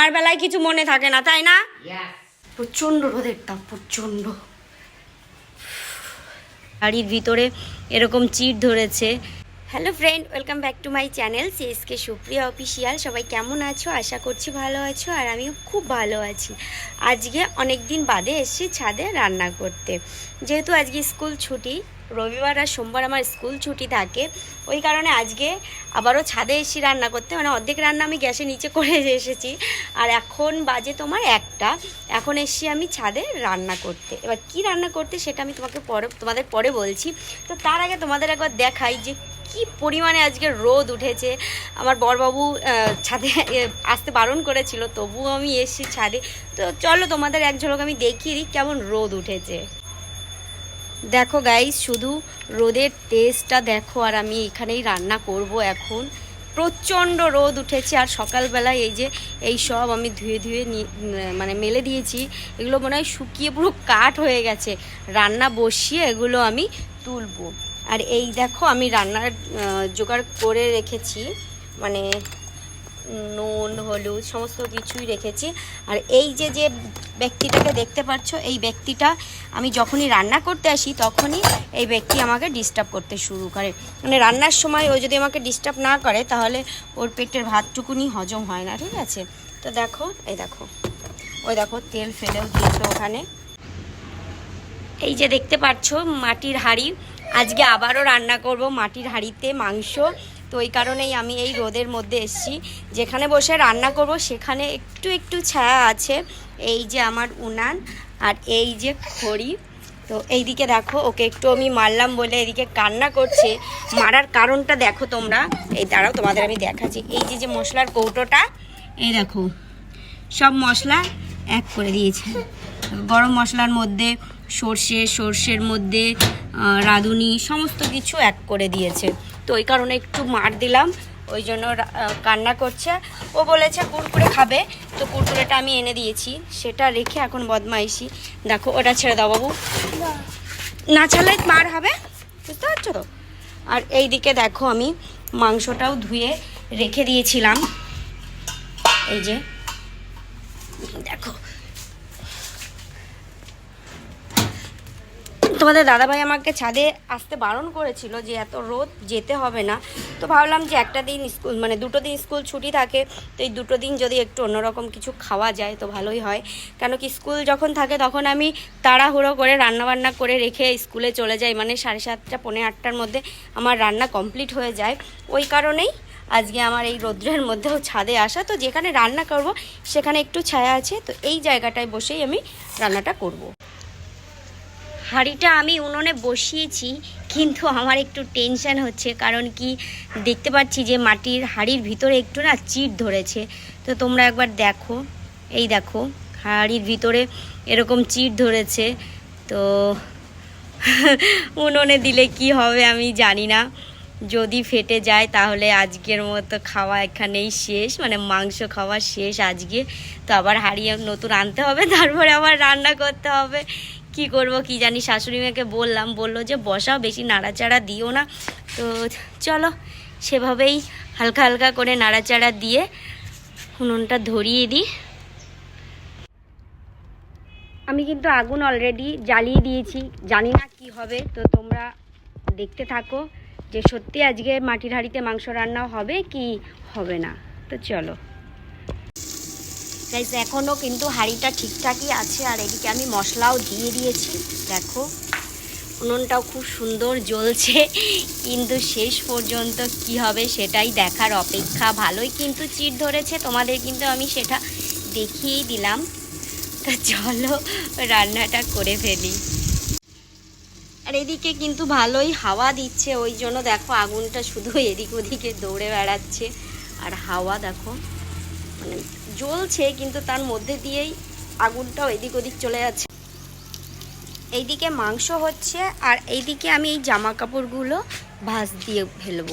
আমার বেলায় কিছু মনে থাকে না তাই না. প্রচণ্ড রোদের তাপ প্রচণ্ড। বাড়ির ভিতরে এরকম চিট ধরেছে। Hello friend welcome back to my channel CSK Supriya official সবাই কেমন আছো? আশা করছি ভালো আছো আর আমিও খুব ভালো আছি। আজকে অনেক দিন বাদে এসেছি ছাদে রান্না করতে। যেহেতু আজকে স্কুল ছুটি রবিবার আর সোমবার আমার স্কুল ছুটি থাকে। ওই কারণে আজকে আবারও ছাদে এসেছি রান্না করতে মানে অর্ধেক রান্না আমি গ্যাসের নিচে করে এসেছি। আর এখন বাজে তোমার একটা, এখন এসেছি আমি ছাদে রান্না করতে। এবার কি রান্না করতে সেটা আমি তোমাকে পরে, তোমাদের পরে বলছি। তো তার আগে তোমাদের একবার দেখাই যে কি পরিমাণে আজকে রোদ উঠেছে। আমার বরবাবু ছাদে আসতে বারণ করেছিল, তবুও আমি এসেছি ছাদে। তো চলো তোমাদের এক ঝলক আমি দেখিয়ে দিই কেমন রোদ উঠেছে। দেখো গাইস শুধু রোদের টেস্টটা দেখো আর আমি এখানেই রান্না করব এখন। প্রচণ্ড রোদ উঠেছে আর সকালবেলায় এই যে, এই সব আমি ধুয়ে ধুয়ে মানে মেলে দিয়েছি। এগুলো মনে হয় শুকিয়ে পুরো কাঠ হয়ে গেছে। রান্না বসিয়ে এগুলো আমি তুলবো। আর এই দেখো, আমি রান্নার জোগাড় করে রেখেছি। মানে নুন, হলুদ, সমস্ত কিছুই রেখেছি। আর এই যে যে ব্যক্তিটাকে দেখতে পাচ্ছ এই ব্যক্তিটা আমি যখনই রান্না করতে আসি, তখনই এই ব্যক্তি আমাকে ডিস্টার্ব করতে শুরু করে। মানে রান্নার সময় ও যদি আমাকে ডিস্টার্ব না করে, তাহলে ওর পেটের ভাতটুকুনি হজম হয় না, ঠিক আছে? তো দেখো, এই দেখো। ওই দেখো, তেল ফেলেও দিয়েছে ওখানে। এই যে দেখতে পাচ্ছ, মাটির হাঁড়ি। আজকে আবারও রান্না করব মাটির হাঁড়িতে মাংস। তো ওই কারণেই আমি এই রোদের মধ্যে এসেছি। যেখানে বসে রান্না করব, সেখানে একটু একটু ছায়া আছে। এই যে আমার উনান আর এই যে খড়ি। তো এইদিকে দেখো, ওকে একটু আমি মারলাম বলে এদিকে কান্না করছে। মারার কারণটা দেখো তোমরা। এই দাঁড়াও, তোমাদের আমি দেখাচ্ছি। এই যে যে মশলার কৌটোটা, এই দেখো, সব মশলা এক করে দিয়েছে। গরম মশলার মধ্যে সর্ষে, সর্ষের মধ্যে রাঁধুনি, সমস্ত কিছু এক করে দিয়েছে। তো ওই কারণে একটু মার দিলাম, ওই জন্য কান্না করছে। ও বলেছে কুরকুরে খাবে, তো কুরকুরেটা আমি এনে দিয়েছি। সেটা রেখে এখন বদমাইশি। দেখো, ওটা ছেড়ে দাও বাবু। না ছাড়লে মার হবে, বুঝতে পারছ? তো আর এই দিকে দেখো আমি মাংসটাও ধুয়ে রেখে দিয়েছিলাম। এই যে দেখো তোমাদের দাদাভাই আমাকে ছাদে আসতে বারণ করেছিল যে এত রোদ, যেতে হবে না। তো ভাবলাম যে একটা দিন স্কুল মানে দুটো দিন স্কুল ছুটি থাকে, তো এই দুটো দিন যদি একটু অন্যরকম কিছু খাওয়া যায় তো ভালোই হয়। কেন কি স্কুল যখন থাকে তখন আমি তাড়াহুড়ো করে রান্নাবান্না করে রেখে স্কুলে চলে যাই। মানে সাড়ে সাতটা, পৌনে আটটার মধ্যে আমার রান্না কমপ্লিট হয়ে যায়। ওই কারণেই আজকে আমার এই রৌদ্রের মধ্যেও ছাদে আসা। তো যেখানে রান্না করব সেখানে একটু ছায়া আছে। তো এই জায়গাটায় বসেই আমি রান্নাটা করব। হাঁড়িটা আমি উনুনে বসিয়েছি, কিন্তু আমার একটু টেনশান হচ্ছে, কারণ কি দেখতে পাচ্ছি যে মাটির হাঁড়ির ভিতরে একটু না চিট ধরেছে। তো তোমরা একবার দেখো, এই দেখো, হাঁড়ির ভিতরে এরকম চিট ধরেছে। তো উনুনে দিলে কি হবে আমি জানি না। যদি ফেটে যায় তাহলে আজকের মতো খাওয়া এখানেই শেষ মানে মাংস খাওয়া শেষ আজকে। তো আবার হারিয়ে নতুন আনতে হবে, তারপরে আবার রান্না করতে হবে। কি করব, কি জানি, শাশুড়ি মেয়েকে বললাম, বলল যে বসাও, বেশি নাড়াচাড়া দিও না। তো চলো, সেভাবেই হালকা হালকা করে নাড়াচাড়া দিয়ে উনুনটা ধরিয়ে দিই। আমি কিন্তু আগুন অলরেডি জ্বালিয়ে দিয়েছি, জানি না কি হবে, তো তোমরা দেখতে থাকো যে সত্যি আজকে মাটির হাঁড়িতে মাংস রান্না হবে কি হবে না। তো চলো। গাইস এখনও কিন্তু হাঁড়িটা ঠিকঠাকই আছে, আর এদিকে আমি মশলাও দিয়ে দিয়েছি। দেখো, উনুনটাও খুব সুন্দর জ্বলছে, কিন্তু শেষ পর্যন্ত কি হবে সেটাই দেখার অপেক্ষা। ভালোই কিন্তু চিট ধরেছে, তোমাদের কিন্তু আমি সেটা দেখিয়েই দিলাম। তা চলো, রান্নাটা করে ফেলি। আর এদিকে কিন্তু ভালোই হাওয়া দিচ্ছে, ওই জন্য দেখো আগুনটা শুধু এদিক ওদিকে দৌড়ে বেড়াচ্ছে। আর হাওয়া দেখো মানে জ্বলছে, কিন্তু তার মধ্যে দিয়েই আগুনটাও এদিক ওদিক চলে যাচ্ছে। এইদিকে মাংস হচ্ছে, আর এইদিকে আমি এই জামা কাপড়গুলো ভাজ দিয়ে ফেলব।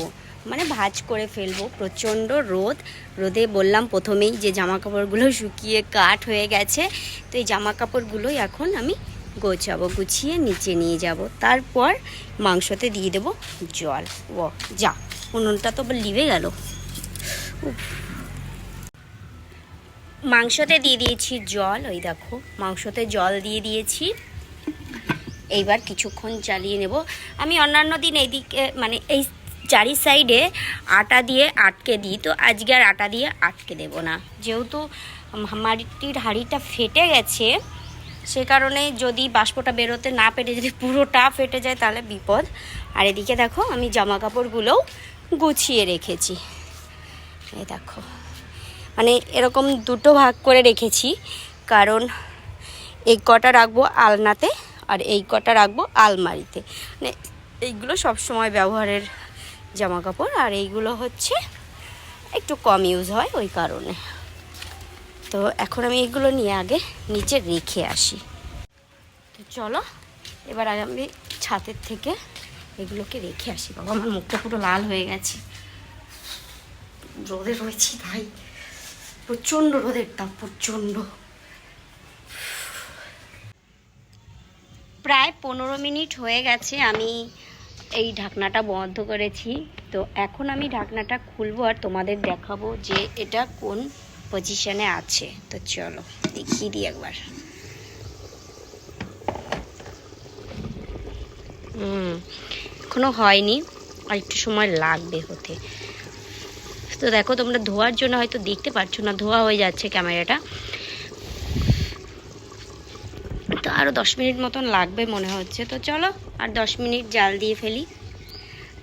মানে ভাজ করে ফেলব, প্রচণ্ড রোদ। রোদে বললাম প্রথমেই যে জামা কাপড়গুলো শুকিয়ে কাঠ হয়ে গেছে, তো এই জামা কাপড়গুলোই এখন আমি গোছাবো, গুছিয়ে নিচে নিয়ে যাব। তারপর মাংসতে দিয়ে দেবো জল। ও যা, উনুনটা তো লিভে গেল। উফ। মাংসতে দিয়ে দিয়েছি জল, ওই দেখো, মাংসতে জল দিয়ে দিয়েছি। এইবার কিছুক্ষণ চালিয়ে নেব। আমি অন্যান্য দিন এইদিকে মানে এই চারি সাইডে আটা দিয়ে আটকে দিই, তো আজকে আর আটা দিয়ে আটকে দেব না। যেহেতু মাটির হাঁড়িটা ফেটে গেছে, সে কারণে যদি বাষ্পটা বেরোতে না পেরে যদি পুরোটা ফেটে যায়, তাহলে বিপদ। আর এদিকে দেখো, আমি জামা কাপড়গুলোও গুছিয়ে রেখেছি। এই দেখো। মানে এরকম দুটো ভাগ করে রেখেছি, কারণ এই কটা রাখব আলনাতে আর এই কটা রাখব আলমারিতে। মানে এইগুলো সব সময় ব্যবহারের জামা কাপড় আর এইগুলো হচ্ছে একটু কম ইউজ হয় ওই কারণে। তো এখন আমি এগুলো নিয়ে আগে নিচে রেখে আসি। তো চলো, এবার আমি ছাদের থেকে এগুলোকে রেখে আসি। বাবা, আমার মুখটা পুরো লাল হয়ে গেছে। রোদে রয়েছি ভাই প্রচণ্ড রোদের তাপ, প্রচণ্ড। প্রায় পনেরো মিনিট হয়ে গেছে, আমি এই ঢাকনাটা বন্ধ করেছি। তো এখন আমি ঢাকনাটা খুলবো আর তোমাদের দেখাবো যে এটা কোন পজিশনে আছে। তো চলো, দেখিয়ে দিই একবার। হুম, এখনও হয়নি, আর একটু সময় লাগবে হতে। তো দেখো, তোমরা ধোয়ার জন্য হয়তো দেখতে পাচ্ছ না, ধোয়া হয়ে যাচ্ছে ক্যামেরাটা। তো আরও দশ মিনিট মতন লাগবে মনে হচ্ছে। তো চলো, আর দশ মিনিট জাল দিয়ে ফেলি।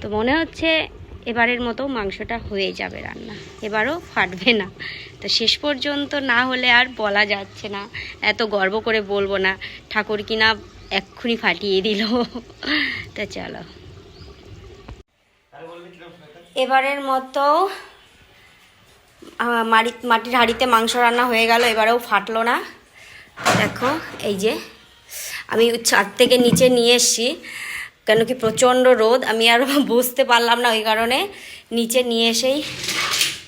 তো মনে হচ্ছে এবারের মতো মাংসটা হয়ে যাবে রান্না। এবারও ফাটবে না। তো শেষ পর্যন্ত না হলে আর বলা যাচ্ছে না, এত গর্ব করে বলব না, ঠাকুর কিনা এক্ষুনি ফাটিয়ে দিল। তো চলো। এবারের মতো মাটির হাঁড়িতে মাংস রান্না হয়ে গেল এবারেও ফাটলো না। দেখো এই যে আমি ছাদ থেকে নিচে নিয়ে এসছি কেন কি প্রচণ্ড রোদ আমি আর বুঝতে পারলাম না ওই কারণে। নিচে নিয়ে এসেই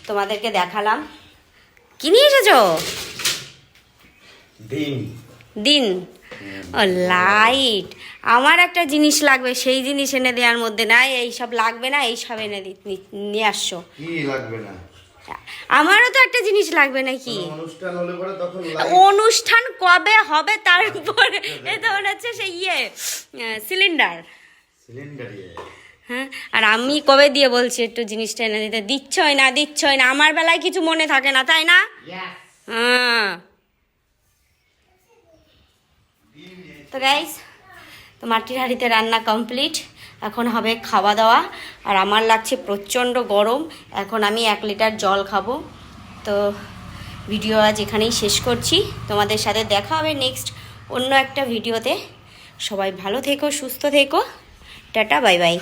তোমাদেরকে দেখালাম। কি নিয়ে এসেছ? দিন ও লাইট। আমার একটা জিনিস লাগবে সেই জিনিস এনে দেওয়ার মধ্যে না এইসব লাগবে না এইসব এনে দি- নি- নিয়ে আসছো। কি লাগবে না? আমারও তো একটা জিনিস লাগবে নাকি? অনুষ্ঠান হলে পরে তখন অনুষ্ঠান কবে হবে তারপরে এ তো মনে হচ্ছে সেই ইয়ে সিলিন্ডার সিলিন্ডার হ্যাঁ আর আমি কবে দিয়ে বলছি একটু জিনিসটা এনে দিতে? দিচ্ছই না দিচ্ছই না আমার বেলায় কিছু মনে থাকে না তাই না? হ্যাঁ। তো গাইস তো মাটির হাঁড়িতে রান্না কমপ্লিট এখন হবে খাওয়া দাওয়া আর আমার লাগছে প্রচণ্ড গরম। এখন আমি এক লিটার জল খাব। তো ভিডিও আজ এখানেই শেষ করছি। তোমাদের সাথে দেখা হবে নেক্সট অন্য একটা ভিডিওতে। সবাই ভালো থেকো, সুস্থ থেকো। Tata bye bye